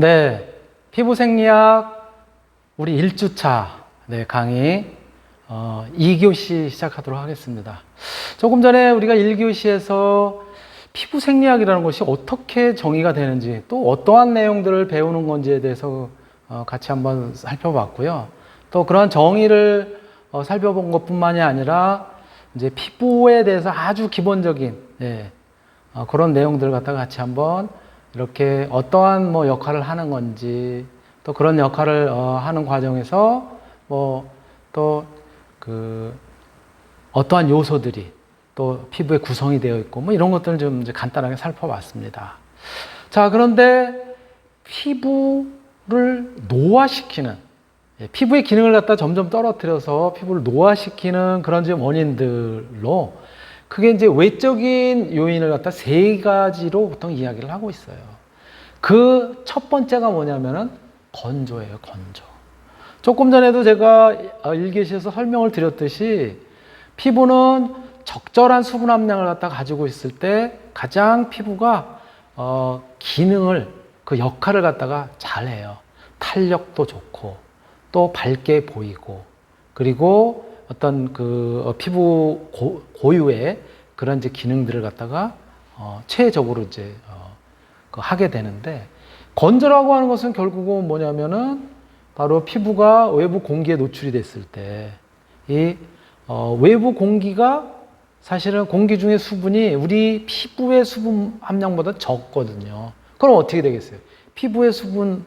네, 피부 생리학 우리 1주차 네, 강의 어, 2교시 시작하도록 하겠습니다. 조금 전에 우리가 1교시에서 피부 생리학이라는 것이 어떻게 정의가 되는지 또 어떠한 내용들을 배우는 건지에 대해서 어, 같이 한번 살펴봤고요. 또 그러한 정의를 어, 살펴본 것뿐만이 아니라 이제 피부에 대해서 아주 기본적인 네, 어, 그런 내용들을 갖다가 같이 한번 이렇게 어떠한 뭐 역할을 하는 건지 또 그런 역할을 어, 하는 과정에서 뭐 또 그 어떠한 요소들이 또 피부의 구성이 되어 있고 뭐 이런 것들을 좀 간단하게 살펴봤습니다. 자 그런데 피부를 노화시키는 예, 피부의 기능을 갖다 점점 떨어뜨려서 피부를 노화시키는 그런 이제 원인들로 그게 이제 외적인 요인을 갖다 세 가지로 보통 이야기를 하고 있어요. 그 첫 번째가 뭐냐면은 건조예요, 건조. 조금 전에도 제가 일기시에서 설명을 드렸듯이 피부는 적절한 수분 함량을 갖다 가지고 있을 때 가장 피부가 어, 기능을 그 역할을 갖다가 잘해요. 탄력도 좋고 또 밝게 보이고 그리고 어떤 그 어, 피부 고, 고유의 그런 이제 기능들을 갖다가 어, 최적으로 이제 어, 그 하게 되는데 건조라고 하는 것은 결국은 뭐냐면은 바로 피부가 외부 공기에 노출이 됐을 때 이 어, 외부 공기가 사실은 공기 중에 수분이 우리 피부의 수분 함량보다 적거든요. 그럼 어떻게 되겠어요? 피부의 수분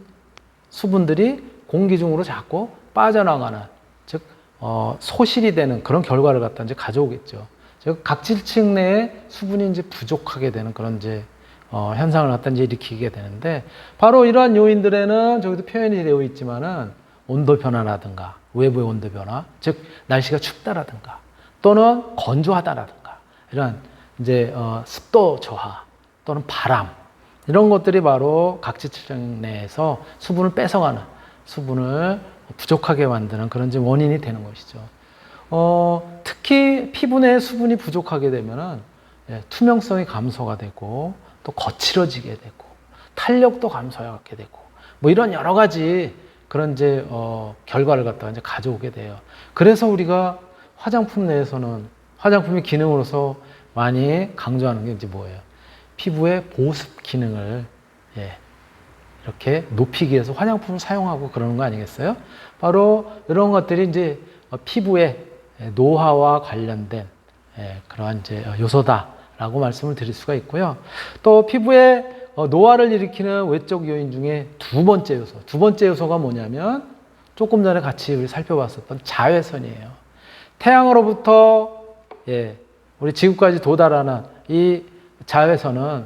수분들이 공기 중으로 자꾸 빠져나가는 즉 어, 소실이 되는 그런 결과를 갖다 이제 가져오겠죠. 즉 각질층 내에 수분이 이제 부족하게 되는 그런 이제 어, 현상을 갖다 이제 일으키게 되는데 바로 이러한 요인들에는 저기도 표현이 되어 있지만은 온도 변화라든가 외부의 온도 변화, 즉 날씨가 춥다라든가 또는 건조하다라든가 이런 이제 어, 습도 저하 또는 바람 이런 것들이 바로 각질층 내에서 수분을 뺏어가는 수분을 부족하게 만드는 그런 원인이 되는 것이죠. 어, 특히 피부 내 수분이 부족하게 되면은 예, 투명성이 감소가 되고 또 거칠어지게 되고 탄력도 감소하게 되고 뭐 이런 여러 가지 그런 이제 어, 결과를 갖다가 이제 가져오게 돼요. 그래서 우리가 화장품 내에서는 화장품의 기능으로서 많이 강조하는 게 이제 뭐예요? 피부의 보습 기능을 예, 이렇게 높이기 위해서 화장품을 사용하고 그러는 거 아니겠어요? 바로 이런 것들이 이제 어, 피부의 노화와 관련된 예, 그러한 이제 요소다라고 말씀을 드릴 수가 있고요. 또 피부의 어, 노화를 일으키는 외적 요인 중에 두 번째 요소, 두 번째 요소가 뭐냐면 조금 전에 같이 우리 살펴봤었던 자외선이에요. 태양으로부터 예, 우리 지구까지 도달하는 이 자외선은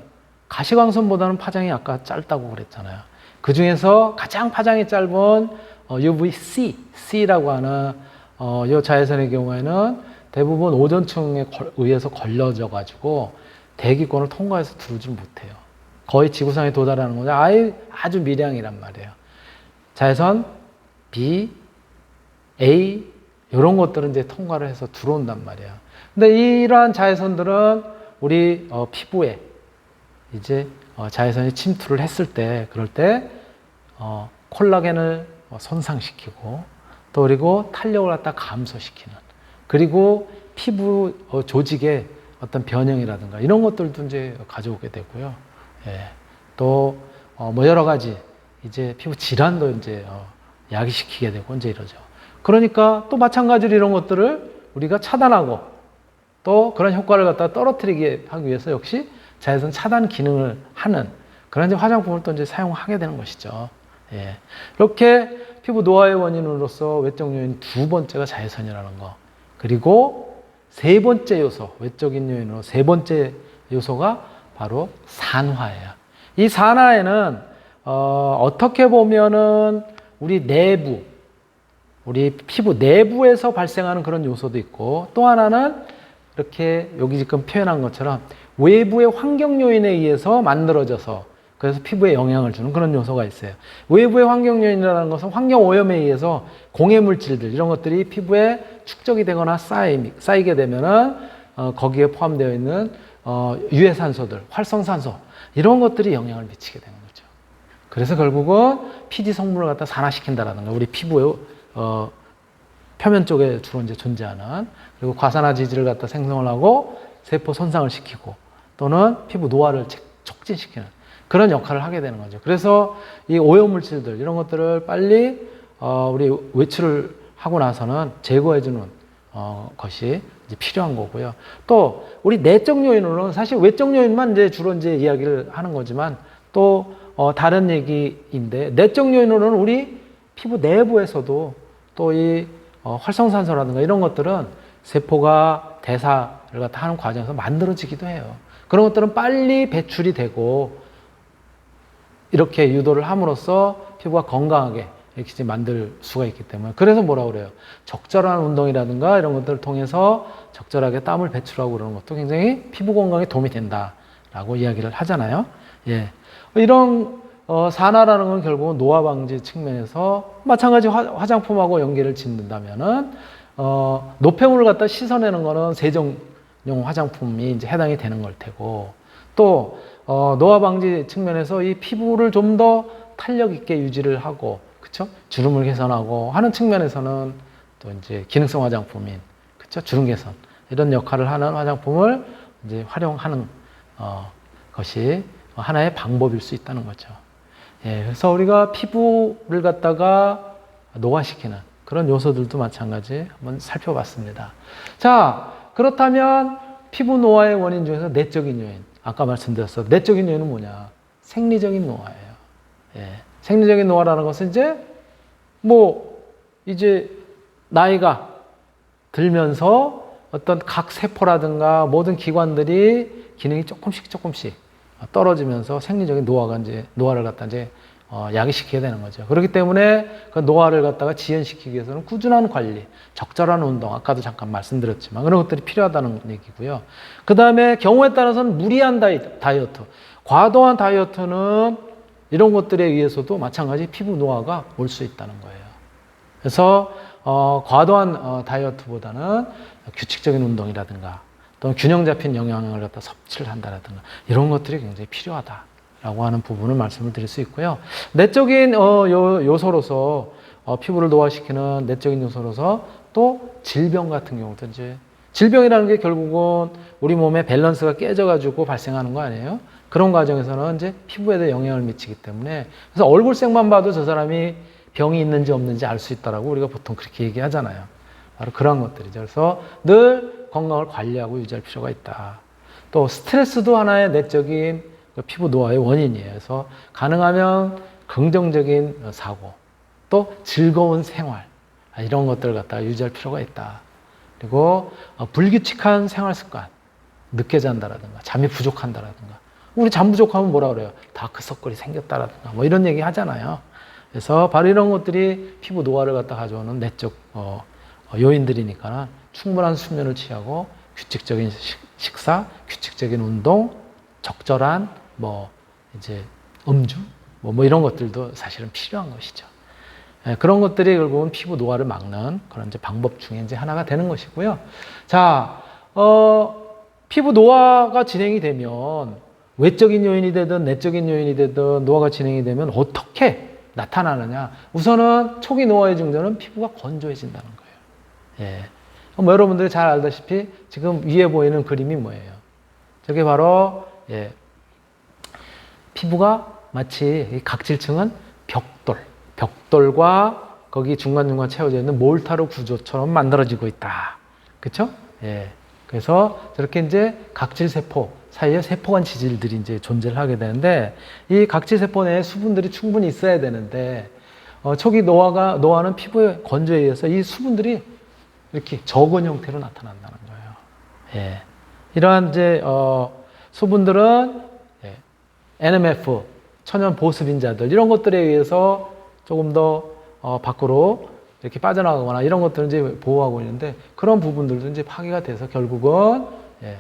가시광선보다는 파장이 아까 짧다고 그랬잖아요. 그 중에서 가장 파장이 짧은 어, UVC, C라고 하는 어, 이 자외선의 경우에는 대부분 오존층에 걸, 의해서 걸려져 가지고 대기권을 통과해서 들어오질 못해요. 거의 지구상에 도달하는 거죠. 아예 아주 미량이란 말이에요. 자외선 B, A 이런 것들은 이제 통과를 해서 들어온단 말이에요. 근데 이러한 자외선들은 우리 어, 피부에 이제 어, 자외선이 침투를 했을 때 그럴 때 어, 콜라겐을 어, 손상시키고 또 그리고 탄력을 갖다 감소시키는 그리고 피부 어, 조직의 어떤 변형이라든가 이런 것들도 이제 가져오게 되고요. 예. 또뭐 어, 여러 가지 이제 피부 질환도 이제 어, 야기시키게 되고 이제 이러죠. 그러니까 또 마찬가지로 이런 것들을 우리가 차단하고 또 그런 효과를 갖다 떨어뜨리게 하기 위해서 역시 자외선 차단 기능을 하는 그런 이제 화장품을 또 이제 사용하게 되는 것이죠. 예. 이렇게 피부 노화의 원인으로서 외적 요인 두 번째가 자외선이라는 거. 그리고 세 번째 요소, 외적인 요인으로 세 번째 요소가 바로 산화예요. 이 산화에는 어, 어떻게 보면은 우리 내부, 우리 피부 내부에서 발생하는 그런 요소도 있고 또 하나는 이렇게 여기 지금 표현한 것처럼 외부의 환경 요인에 의해서 만들어져서 그래서 피부에 영향을 주는 그런 요소가 있어요. 외부의 환경 요인이라는 것은 환경 오염에 의해서 공해 물질들 이런 것들이 피부에 축적이 되거나 쌓이, 쌓이게 되면은 어, 거기에 포함되어 있는 어, 유해산소들, 활성산소 이런 것들이 영향을 미치게 되는 거죠. 그래서 결국은 피지 성분을 갖다 산화시킨다라는 거. 우리 피부의 어, 표면 쪽에 주로 이제 존재하는 그리고 과산화 지질을 갖다 생성을 하고 세포 손상을 시키고 또는 피부 노화를 책- 촉진시키는 그런 역할을 하게 되는 거죠. 그래서 이 오염 물질들 이런 것들을 빨리 어, 우리 외출을 하고 나서는 제거해 주는 어, 것이 이제 필요한 거고요. 또 우리 내적 요인으로는 사실 외적 요인만 이제 주로 이제 이야기를 하는 거지만 또 어, 다른 얘기인데 내적 요인으로는 우리 피부 내부에서도 또이 어, 활성산소라든가 이런 것들은 세포가 대사를 갖다 하는 과정에서 만들어지기도 해요. 그런 것들은 빨리 배출이 되고 이렇게 유도를 함으로써 피부가 건강하게 이렇게 만들 수가 있기 때문에 그래서 뭐라 그래요? 적절한 운동이라든가 이런 것들을 통해서 적절하게 땀을 배출하고 그러는 것도 굉장히 피부 건강에 도움이 된다라고 이야기를 하잖아요. 예. 이런 어, 산화라는 건 결국은 노화 방지 측면에서 마찬가지 화, 화장품하고 연계를 짓는다면은 어, 노폐물을 갖다 씻어내는 거는 세정용 화장품이 이제 해당이 되는 걸 테고 또 어, 노화 방지 측면에서 이 피부를 좀 더 탄력 있게 유지를 하고 그쵸 주름을 개선하고 하는 측면에서는 또 이제 기능성 화장품인 그쵸 주름 개선 이런 역할을 하는 화장품을 이제 활용하는 어, 것이 하나의 방법일 수 있다는 거죠. 예, 그래서 우리가 피부를 갖다가 노화시키는 그런 요소들도 마찬가지 한번 살펴봤습니다. 자, 그렇다면 피부 노화의 원인 중에서 내적인 요인. 아까 말씀드렸어. 내적인 요인은 뭐냐? 생리적인 노화예요. 예. 생리적인 노화라는 것은 이제 뭐 이제 나이가 들면서 어떤 각 세포라든가 모든 기관들이 기능이 조금씩 조금씩 떨어지면서 생리적인 노화가 이제 노화를 갖다 이제 어, 야기시키게 되는 거죠. 그렇기 때문에 그 노화를 갖다가 지연시키기 위해서는 꾸준한 관리, 적절한 운동, 아까도 잠깐 말씀드렸지만 그런 것들이 필요하다는 얘기고요. 그 다음에 경우에 따라서는 무리한 다이, 다이어트, 과도한 다이어트는 이런 것들에 의해서도 마찬가지 피부 노화가 올 수 있다는 거예요. 그래서 어, 과도한 어, 다이어트보다는 규칙적인 운동이라든가 또는 균형 잡힌 영양을 갖다 섭취를 한다라든가 이런 것들이 굉장히 필요하다 라고 하는 부분을 말씀을 드릴 수 있고요. 내적인 어, 요, 요소로서 어, 피부를 노화시키는 내적인 요소로서 또 질병 같은 경우도 이제 질병이라는 게 결국은 우리 몸의 밸런스가 깨져가지고 발생하는 거 아니에요? 그런 과정에서는 이제 피부에도 영향을 미치기 때문에 그래서 얼굴색만 봐도 저 사람이 병이 있는지 없는지 알 수 있다라고 우리가 보통 그렇게 얘기하잖아요. 바로 그런 것들이죠. 그래서 늘 건강을 관리하고 유지할 필요가 있다. 또 스트레스도 하나의 내적인 그 피부 노화의 원인이에요. 그래서 가능하면 긍정적인 사고, 또 즐거운 생활 아, 이런 것들을 갖다가 유지할 필요가 있다. 그리고 어, 불규칙한 생활 습관, 늦게 잔다라든가 잠이 부족한다라든가 우리 잠 부족하면 뭐라 그래요? 다크서클이 생겼다라든가 뭐 이런 얘기 하잖아요. 그래서 바로 이런 것들이 피부 노화를 갖다 가져오는 내적 어, 어, 요인들이니까 충분한 수면을 취하고 규칙적인 식- 식사, 규칙적인 운동, 적절한 뭐 이제 음주 뭐, 뭐 이런 것들도 사실은 필요한 것이죠. 예, 그런 것들이 결국은 피부 노화를 막는 그런 이제 방법 중에 이제 하나가 되는 것이고요. 자, 어, 피부 노화가 진행이 되면 외적인 요인이 되든 내적인 요인이 되든 노화가 진행이 되면 어떻게 나타나느냐? 우선은 초기 노화의 증조는 피부가 건조해진다는 거예요. 예. 뭐 여러분들이 잘 알다시피 지금 위에 보이는 그림이 뭐예요? 저게 바로 예, 피부가 마치 이 각질층은 벽돌, 벽돌과 거기 중간중간 채워져 있는 몰타르 구조처럼 만들어지고 있다. 그쵸? 예. 그래서 저렇게 이제 각질 세포 사이에 세포간 지질들이 이제 존재를 하게 되는데 이 각질 세포 내에 수분들이 충분히 있어야 되는데 어, 초기 노화가 노화는 피부의 건조에 의해서 이 수분들이 이렇게 적은 형태로 나타난다는 거예요. 예. 이러한 이제 어, 수분들은 예, NMF 천연 보습인자들 이런 것들에 의해서 조금 더 어, 밖으로 이렇게 빠져나가거나 이런 것들을 이제 보호하고 있는데 그런 부분들도 이제 파괴가 돼서 결국은 예,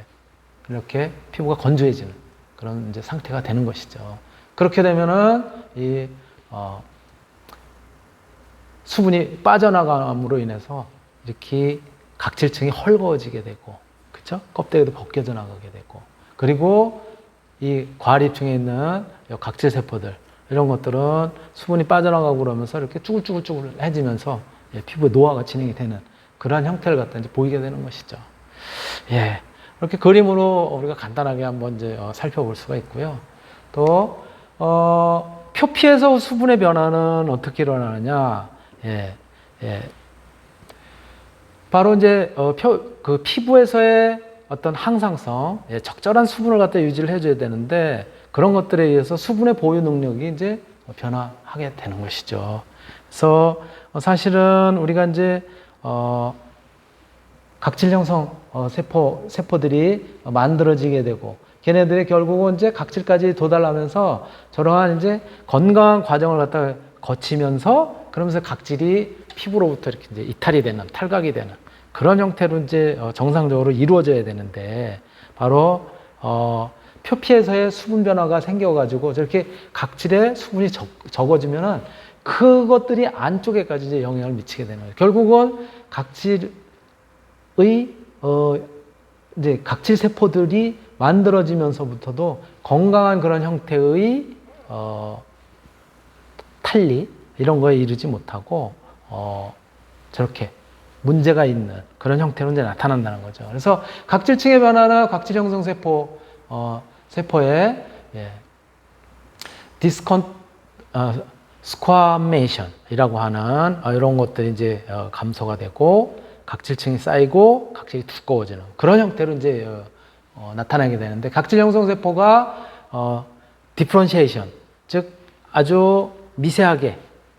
이렇게 피부가 건조해지는 그런 이제 상태가 되는 것이죠. 그렇게 되면은 이 어, 수분이 빠져나감으로 인해서 이렇게 각질층이 헐거워지게 되고, 그쵸? 껍데기도 벗겨져 나가게 되고, 그리고 이 과립층에 있는 이 각질 세포들, 이런 것들은 수분이 빠져나가고 그러면서 이렇게 쭈글쭈글쭈글해지면서 예, 피부의 노화가 진행이 되는 그러한 형태를 갖다 이제 보이게 되는 것이죠. 예. 이렇게 그림으로 우리가 간단하게 한번 이제 어, 살펴볼 수가 있고요. 또, 어, 표피에서 수분의 변화는 어떻게 일어나느냐. 예, 예. 바로 이제 어, 표, 그 피부에서의 어떤 항상성, 예, 적절한 수분을 갖다 유지를 해줘야 되는데 그런 것들에 의해서 수분의 보유 능력이 이제 변화하게 되는 것이죠. 그래서 어, 사실은 우리가 이제 어, 각질 형성 어, 세포 세포들이 만들어지게 되고 걔네들이 결국은 이제 각질까지 도달하면서 저러한 이제 건강한 과정을 갖다 거치면서 그러면서 각질이 피부로부터 이렇게 이제 이탈이 되는 탈각이 되는 그런 형태로 이제 어, 정상적으로 이루어져야 되는데 바로 어, 표피에서의 수분 변화가 생겨가지고 저렇게 각질에 수분이 적, 적어지면은 그것들이 안쪽에까지 이제 영향을 미치게 되는 거예요. 결국은 각질의 어, 이제 각질 세포들이 만들어지면서부터도 건강한 그런 형태의 어, 탈리 이런 거에 이르지 못하고 어, 저렇게 문제가 있는 그런 형태로 이제 나타난다는 거죠. 그래서 각질층의 변화나 각질 형성 세포 어, 세포의 예, 디스컨 어, 스쿼메이션이라고 하는 어, 이런 것들이 이제 어, 감소가 되고 각질층이 쌓이고 각질이 두꺼워지는 그런 형태로 이제 어, 어, 나타나게 되는데 각질 형성 세포가 어, 디프런시에이션 즉 아주 미세하게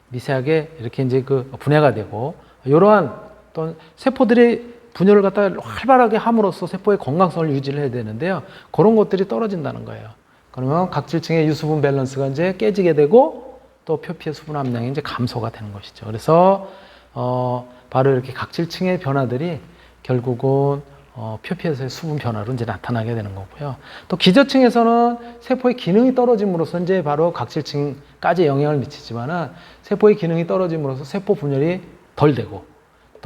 미세하게 이렇게 이제 그 분해가 되고 이러한 또 세포들이 분열을 갖다 활발하게 함으로써 세포의 건강성을 유지를 해야 되는데요. 그런 것들이 떨어진다는 거예요. 그러면 각질층의 유수분 밸런스가 이제 깨지게 되고 또 표피의 수분 함량이 이제 감소가 되는 것이죠. 그래서 어, 바로 이렇게 각질층의 변화들이 결국은 어, 표피에서의 수분 변화로 이제 나타나게 되는 거고요. 또 기저층에서는 세포의 기능이 떨어짐으로써 이제 바로 각질층까지 영향을 미치지만은 세포의 기능이 떨어짐으로써 세포 분열이 덜 되고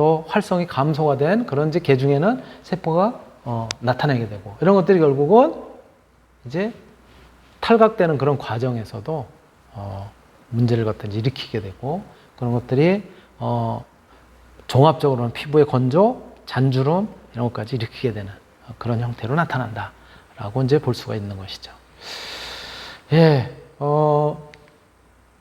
또 활성이 감소가 된 그런 개 중에는 세포가 어, 나타나게 되고 이런 것들이 결국은 이제 탈각되는 그런 과정에서도 어, 문제를 이제 일으키게 되고 그런 것들이 어, 종합적으로는 피부의 건조, 잔주름 이런 것까지 일으키게 되는 그런 형태로 나타난다라고 이제 볼 수가 있는 것이죠. 예, 어,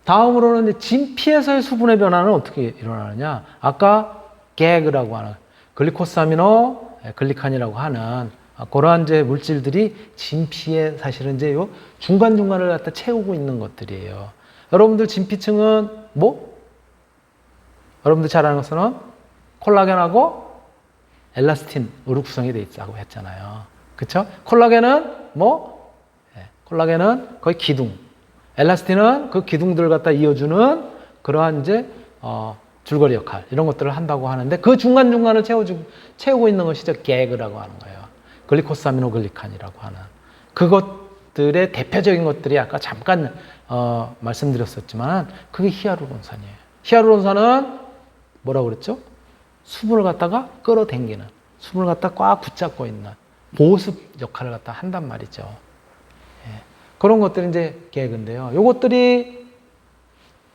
다음으로는 진피에서의 수분의 변화는 어떻게 일어나느냐? 아까 게그라고 하는 글리코사미노 글리칸이라고 하는 그러한 이제 물질들이 진피에 사실은 이제 요 중간중간을 갖다 채우고 있는 것들이에요. 여러분들 진피층은 뭐? 여러분들 잘 아는 것은 콜라겐하고 엘라스틴으로 구성이 돼 있다고 했잖아요. 그쵸? 콜라겐은 뭐? 예, 콜라겐은 거의 기둥. 엘라스틴은 그 기둥들을 갖다 이어주는 그러한 이제 어, 줄거리 역할 이런 것들을 한다고 하는데 그 중간 중간을 채워주 채우고 있는 것이 저 게그라고 하는 거예요. 글리코사미노글리칸이라고 하는 그것들의 대표적인 것들이 아까 잠깐 어, 말씀드렸었지만 그게 히아루론산이에요. 히아루론산은 뭐라고 그랬죠? 수분을 갖다가 끌어당기는 수분을 갖다 꽉 붙잡고 있는 보습 역할을 갖다 한단 말이죠. 예. 그런 것들이 이제 계획인데요. 요것들이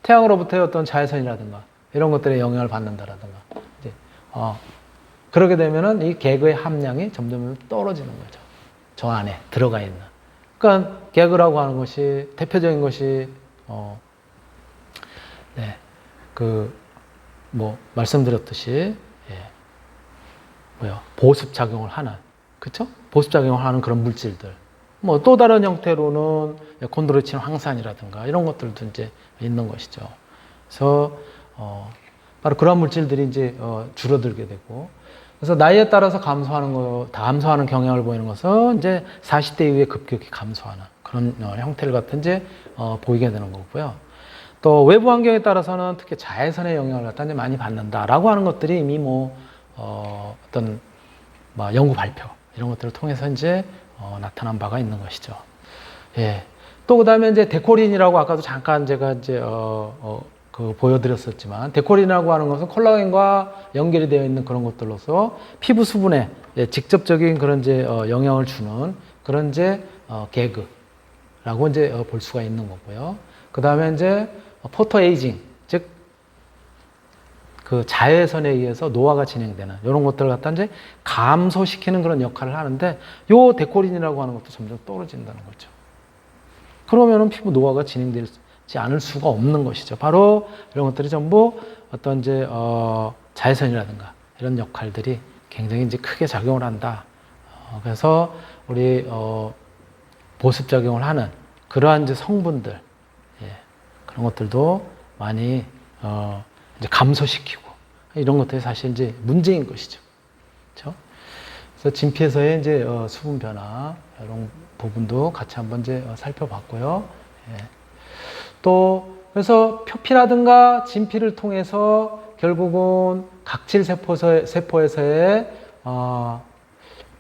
태양으로부터의 어떤 자외선이라든가 이런 것들에 영향을 받는다라든가 이제 어, 그러게 되면은 이 개그의 함량이 점점 떨어지는 거죠. 저 안에 들어가 있는. 그러니까 개그라고 하는 것이 대표적인 것이 어, 네, 그 뭐 말씀드렸듯이 예, 뭐요 보습 작용을 하는 그쵸? 보습 작용을 하는 그런 물질들. 뭐 또 다른 형태로는 콘드로친 황산이라든가 이런 것들도 이제 있는 것이죠. 그래서 어, 바로 그런 물질들이 이제 어, 줄어들게 되고 그래서 나이에 따라서 감소하는 거, 감소하는 경향을 보이는 것은 이제 40대 이후에 급격히 감소하는 그런 어, 형태를 갖다 이제 어, 보이게 되는 거고요. 또 외부 환경에 따라서는 특히 자외선의 영향을 갖다 이제 많이 받는다라고 하는 것들이 이미 뭐 어, 어떤 뭐 연구 발표 이런 것들을 통해서 이제 어, 나타난 바가 있는 것이죠. 예. 또 그다음에 이제 데코린이라고 아까도 잠깐 제가 이제 어, 어, 그 보여드렸었지만 데코린이라고 하는 것은 콜라겐과 연결이 되어 있는 그런 것들로서 피부 수분에 예, 직접적인 그런 이제 어, 영향을 주는 그런 이제 어, 개그 라고 이제 어, 볼 수가 있는 거고요. 그 다음에 이제 포토 에이징, 즉, 그 자외선에 의해서 노화가 진행되는 이런 것들을 갖다 이제 감소시키는 그런 역할을 하는데 요 데코린이라고 하는 것도 점점 떨어진다는 거죠. 그러면은 피부 노화가 진행되 지 않을 수가 없는 것이죠. 바로 이런 것들이 전부 어떤 이제 어, 자외선이라든가 이런 역할들이 굉장히 이제 크게 작용을 한다. 어, 그래서 우리 어, 보습 작용을 하는 그러한 이제 성분들 예, 그런 것들도 많이 어, 이제 감소시키고 이런 것들이 사실 이제 문제인 것이죠. 그렇죠? 그래서 진피에서의 이제 어, 수분 변화 이런 부분도 같이 한번 이제 어, 살펴봤고요. 예. 또 그래서 표피라든가 진피를 통해서 결국은 각질 세포에서의 어,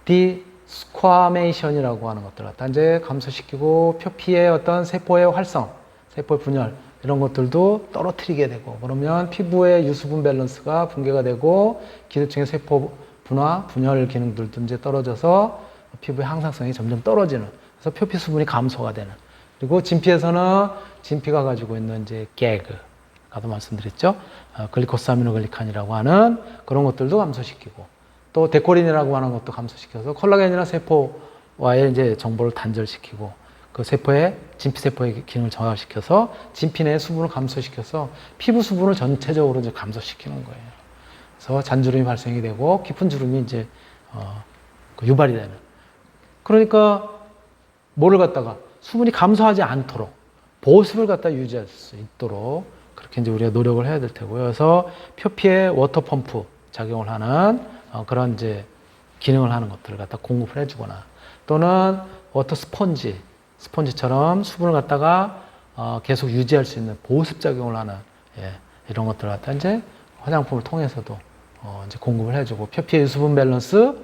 디스쿼메이션이라고 하는 것들 갖다 이제 감소시키고 표피의 어떤 세포의 활성, 세포의 분열 이런 것들도 떨어뜨리게 되고 그러면 피부의 유수분 밸런스가 붕괴가 되고 기저층의 세포 분화, 분열 기능들도 이제 떨어져서 피부의 항상성이 점점 떨어지는 그래서 표피 수분이 감소가 되는 그리고 진피에서는 진피가 가지고 있는 이제 개그 아까도 말씀드렸죠 어, 글리코사미노글리칸이라고 하는 그런 것들도 감소시키고 또 데코린이라고 하는 것도 감소시켜서 콜라겐이나 세포와의 이제 정보를 단절시키고 그 세포의 진피 세포의 기능을 저하시켜서 진피 내 수분을 감소시켜서 피부 수분을 전체적으로 이제 감소시키는 거예요. 그래서 잔주름이 발생이 되고 깊은 주름이 이제 어, 그 유발이 되는. 그러니까 뭐를 갖다가 수분이 감소하지 않도록 보습을 갖다 유지할 수 있도록 그렇게 이제 우리가 노력을 해야 될 테고요. 그래서 표피에 워터 펌프 작용을 하는 어, 그런 이제 기능을 하는 것들을 갖다 공급을 해주거나 또는 워터 스펀지 스펀지처럼 수분을 갖다가 어, 계속 유지할 수 있는 보습 작용을 하는 예, 이런 것들을 갖다 이제 화장품을 통해서도 어, 이제 공급을 해주고 표피의 수분 밸런스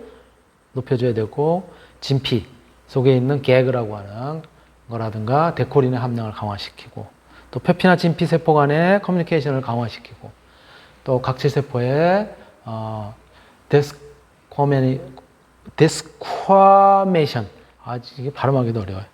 높여줘야 되고 진피 속에 있는 개그라고 하는 거라든가 데코린의 함량을 강화시키고 또 표피나 진피 세포 간의 커뮤니케이션을 강화시키고 또 각질 세포의 어, 데스코메니 데스쿼메이션 아 이게 발음하기도 어려워요.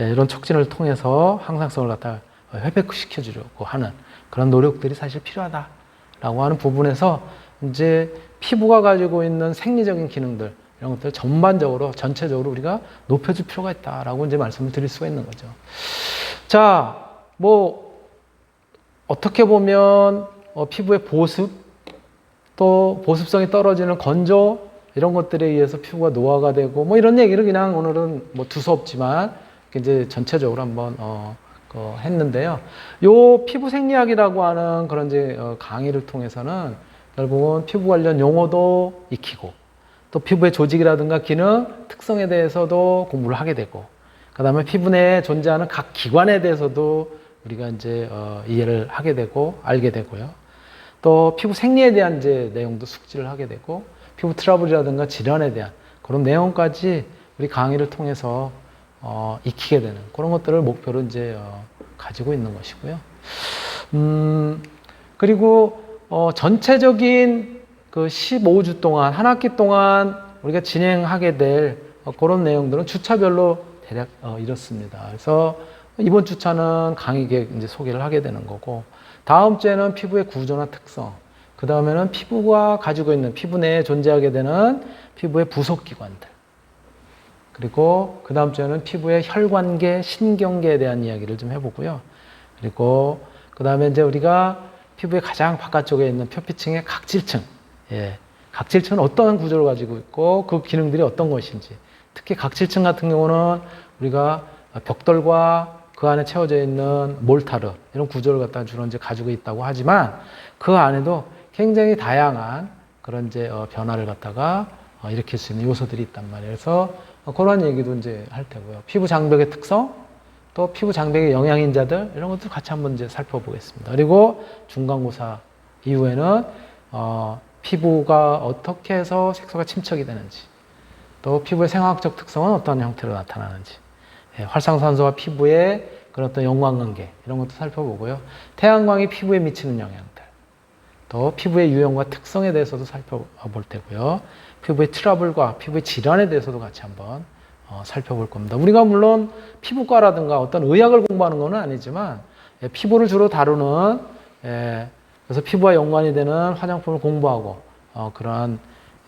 예, 이런 촉진을 통해서 항상성을 갖다 회복시켜 주려고 하는 그런 노력들이 사실 필요하다라고 하는 부분에서 이제 피부가 가지고 있는 생리적인 기능들 이런 것들 전반적으로 전체적으로 우리가 높여줄 필요가 있다라고 이제 말씀을 드릴 수가 있는 거죠. 자, 뭐 어떻게 보면 어, 피부의 보습 또 보습성이 떨어지는 건조 이런 것들에 의해서 피부가 노화가 되고 뭐 이런 얘기를 그냥 오늘은 뭐 두서없지만 이제 전체적으로 한번 어, 그 했는데요. 요 피부 생리학이라고 하는 그런 이제 어, 강의를 통해서는 결국은 피부 관련 용어도 익히고 또 피부의 조직이라든가 기능 특성에 대해서도 공부를 하게 되고 그 다음에 피부 내에 존재하는 각 기관에 대해서도 우리가 이제 어, 이해를 하게 되고 알게 되고요. 또 피부 생리에 대한 이제 내용도 숙지를 하게 되고 피부 트러블이라든가 질환에 대한 그런 내용까지 우리 강의를 통해서 어, 익히게 되는 그런 것들을 목표로 이제 어, 가지고 있는 것이고요. 음, 그리고 어, 전체적인 그 15주 동안 한 학기 동안 우리가 진행하게 될 어, 그런 내용들은 주차별로 대략 어, 이렇습니다. 그래서 이번 주차는 강의 계획 이제 소개를 하게 되는 거고 다음 주에는 피부의 구조나 특성, 그 다음에는 피부가 가지고 있는 피부 내에 존재하게 되는 피부의 부속 기관들. 그리고 그 다음 주에는 피부의 혈관계, 신경계에 대한 이야기를 좀 해보고요. 그리고 그 다음에 이제 우리가 피부의 가장 바깥쪽에 있는 표피층의 각질층. 예. 각질층은 어떤 구조를 가지고 있고 그 기능들이 어떤 것인지. 특히 각질층 같은 경우는 우리가 벽돌과 그 안에 채워져 있는 몰타르 이런 구조를 갖다 주로 이제 가지고 있다고 하지만 그 안에도 굉장히 다양한 그런 이제 어, 변화를 갖다가 어, 일으킬 수 있는 요소들이 있단 말이에요. 그래서 어, 그런 얘기도 이제 할 테고요. 피부 장벽의 특성, 또 피부 장벽의 영양인자들 이런 것들 같이 한번 이제 살펴보겠습니다. 그리고 중간고사 이후에는 어, 피부가 어떻게 해서 색소가 침착이 되는지, 또 피부의 생화학적 특성은 어떤 형태로 나타나는지, 예, 활성산소와 피부의 그런 어떤 연관관계 이런 것도 살펴보고요. 태양광이 피부에 미치는 영향들, 또 피부의 유형과 특성에 대해서도 살펴볼 테고요. 피부의 트러블과 피부의 질환에 대해서도 같이 한번 어, 살펴볼 겁니다. 우리가 물론 피부과라든가 어떤 의학을 공부하는 건 아니지만 예, 피부를 주로 다루는 예, 그래서 피부와 연관이 되는 화장품을 공부하고 어, 그러한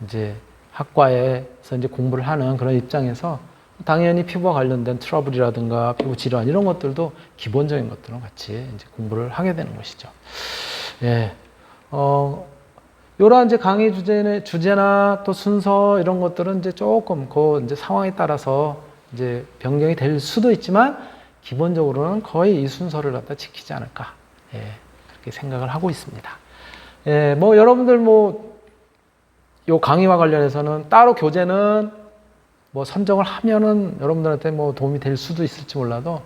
이제 학과에서 이제 공부를 하는 그런 입장에서 당연히 피부와 관련된 트러블이라든가 피부 질환 이런 것들도 기본적인 것들은 같이 이제 공부를 하게 되는 것이죠. 예, 어, 요런 이제 강의 주제나, 주제나 또 순서 이런 것들은 이제 조금 그 이제 상황에 따라서 이제 변경이 될 수도 있지만 기본적으로는 거의 이 순서를 갖다 지키지 않을까. 예, 그렇게 생각을 하고 있습니다. 예, 뭐 여러분들 뭐 요 강의와 관련해서는 따로 교재는 뭐 선정을 하면은 여러분들한테 뭐 도움이 될 수도 있을지 몰라도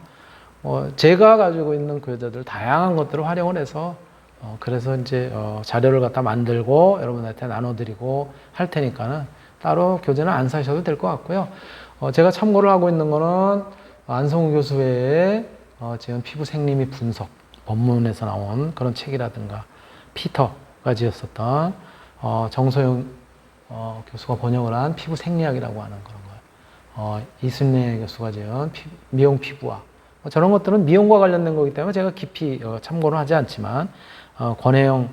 뭐 제가 가지고 있는 교재들 다양한 것들을 활용을 해서 어 그래서 이제 어 자료를 갖다 만들고 여러분한테 나눠드리고 할 테니까는 따로 교재는 안 사셔도 될 것 같고요. 어 제가 참고를 하고 있는 거는 안성우 교수 외에 어 지금 피부 생리미 분석 본문에서 나온 그런 책이라든가 피터가 지었었던 어 정소영 어, 교수가 번역을 한 피부 생리학이라고 하는 그런 거예요. 어, 이순례 교수가 지은 피, 미용 피부학. 뭐 저런 것들은 미용과 관련된 거기 때문에 제가 깊이 어, 참고는 하지 않지만 어, 권혜영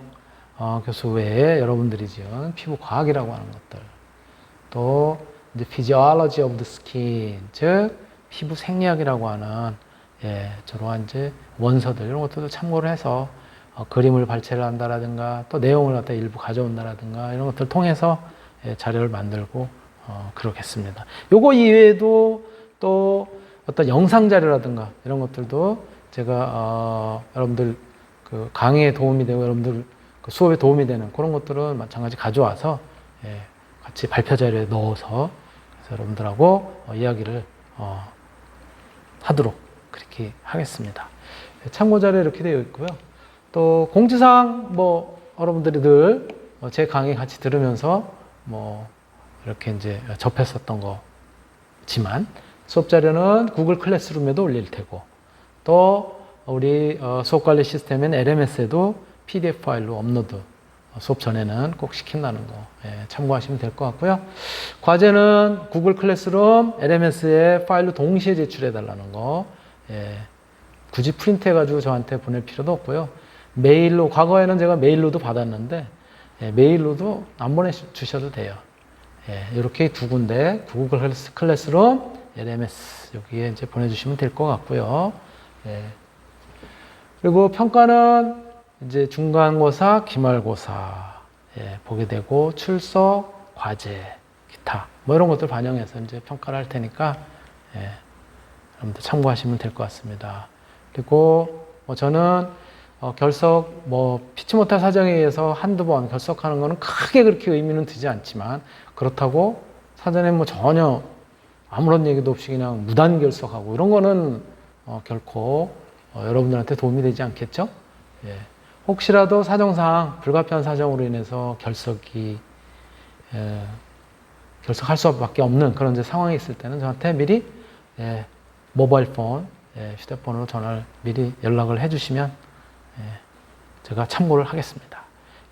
어, 교수 외에 여러분들이 지은 피부 과학이라고 하는 것들 또 이제 physiology 즉 피부 생리학이라고 하는 예, 저러한 이제 원서들 이런 것들도 참고를 해서 어, 그림을 발췌를 한다라든가 또 내용을 갖다 일부 가져온다라든가 이런 것들 을 통해서 예, 자료를 만들고 어, 그러겠습니다. 요거 이외에도 또 어떤 영상 자료라든가 이런 것들도 제가 어, 여러분들 그 강의에 도움이 되고 여러분들 그 수업에 도움이 되는 그런 것들은 마찬가지 가져와서 예, 같이 발표 자료에 넣어서 여러분들하고 어, 이야기를 어, 하도록 그렇게 하겠습니다. 예, 참고 자료 이렇게 되어 있고요. 또 공지사항 뭐 여러분들이 늘 제 강의 같이 들으면서 뭐 이렇게 이제 접했었던 거지만 수업 자료는 구글 클래스룸에도 올릴 테고 또 우리 어, 수업 관리 시스템인 LMS에도 PDF 파일로 업로드 어, 수업 전에는 꼭 시킨다는 거 예, 참고하시면 될 것 같고요. 과제는 구글 클래스룸 LMS에 파일로 동시에 제출해 달라는 거 예, 굳이 프린트 해가지고 저한테 보낼 필요도 없고요. 메일로 과거에는 제가 메일로도 받았는데 예, 메일로도 안 보내주셔도 돼요. 예, 이렇게 두 군데 구글 클래스, 클래스룸, LMS 여기에 이제 보내주시면 될 것 같고요. 예. 그리고 평가는 이제 중간고사, 기말고사 예, 보게 되고 출석, 과제, 기타 뭐 이런 것들 반영해서 이제 평가를 할 테니까 예, 여러분들 참고하시면 될 것 같습니다. 그리고 뭐 저는 어, 결석 뭐 피치 못할 사정에 의해서 한두 번 결석하는 거는 크게 그렇게 의미는 두지 않지만 그렇다고 사전에 뭐 전혀 아무런 얘기도 없이 그냥 무단 결석하고 이런 거는 어, 결코 어, 여러분들한테 도움이 되지 않겠죠? 예. 혹시라도 사정상 불가피한 사정으로 인해서 결석이 예, 결석할 수밖에 없는 그런 상황이 있을 때는 저한테 미리 예, 모바일 폰, 예, 휴대폰으로 전화를 미리 연락을 해주시면 예, 제가 참고를 하겠습니다.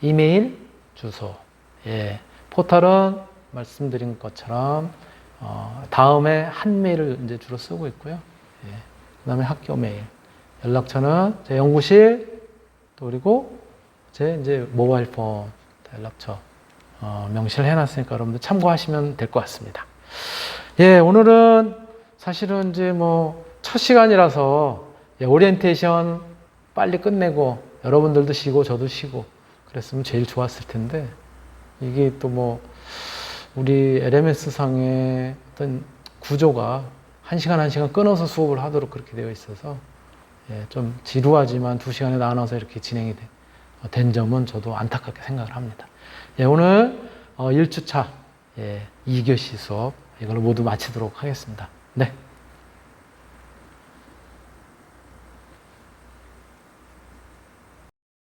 이메일 주소, 예, 포털은 말씀드린 것처럼 어, 다음에 한 메일을 이제 주로 쓰고 있고요. 예, 그다음에 학교 메일, 연락처는 제 연구실 또 그리고 제 이제 모바일 폰 연락처 어, 명시를 해놨으니까 여러분들 참고하시면 될 것 같습니다. 예, 오늘은 사실은 이제 뭐 첫 시간이라서 예, 오리엔테이션 빨리 끝내고 여러분들도 쉬고 저도 쉬고 그랬으면 제일 좋았을 텐데 이게 또 뭐 우리 LMS 상의 어떤 구조가 한 시간 한 시간 끊어서 수업을 하도록 그렇게 되어 있어서 예, 좀 지루하지만 두 시간에 나눠서 이렇게 진행이 된, 된 점은 저도 안타깝게 생각을 합니다. 예, 오늘 어, 1주차 예, 2교시 수업 이걸 모두 마치도록 하겠습니다. 네.